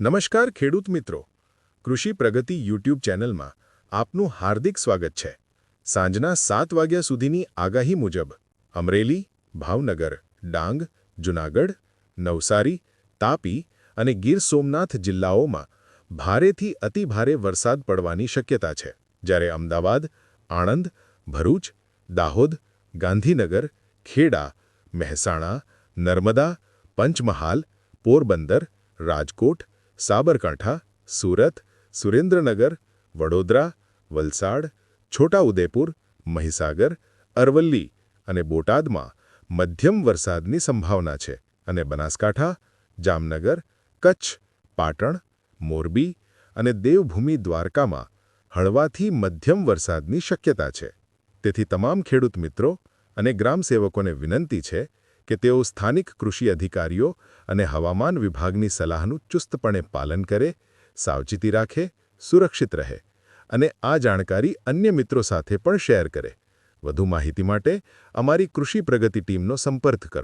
નમસ્કાર ખેડૂત મિત્રો. કૃષિ પ્રગતિ યુટ્યુબ ચેનલમાં આપનું હાર્દિક સ્વાગત છે. સાંજના સાત વાગ્યા સુધીની આગાહી મુજબ અમરેલી, ભાવનગર, ડાંગ, જૂનાગઢ, નવસારી, તાપી અને ગીર સોમનાથ જિલ્લાઓમાં ભારેથી અતિભારે વરસાદ પડવાની શક્યતા છે. જ્યારે અમદાવાદ, આણંદ, ભરૂચ, દાહોદ, ગાંધીનગર, ખેડા, મહેસાણા, નર્મદા, પંચમહાલ, પોરબંદર, રાજકોટ સાબરકાંઠા, સુરત, સુરેન્દ્રનગર, વડોદરા, વલસાડ, છોટાઉદેપુર, મહીસાગર, અરવલ્લી અને બોટાદમાં મધ્યમ વરસાદની સંભાવના છે અને બનાસકાંઠા, જામનગર, કચ્છ, પાટણ, મોરબી અને દેવભૂમિ દ્વારકામાં હળવાથી મધ્યમ વરસાદની શક્યતા છે. તેથી તમામ ખેડૂત મિત્રો અને ગ્રામસેવકોને વિનંતી છે કે તેઓ સ્થાનિક કૃષિ અધિકારીઓ અને હવામાન વિભાગની સલાહનું ચુસ્તપણે પાલન કરે, સાવચેતી રાખે, સુરક્ષિત રહે અને આ જાણકારી અન્ય મિત્રો સાથે પણ શેર કરે. વધુ માહિતી માટે અમારી કૃષિ પ્રગતિ ટીમનો સંપર્ક કરો.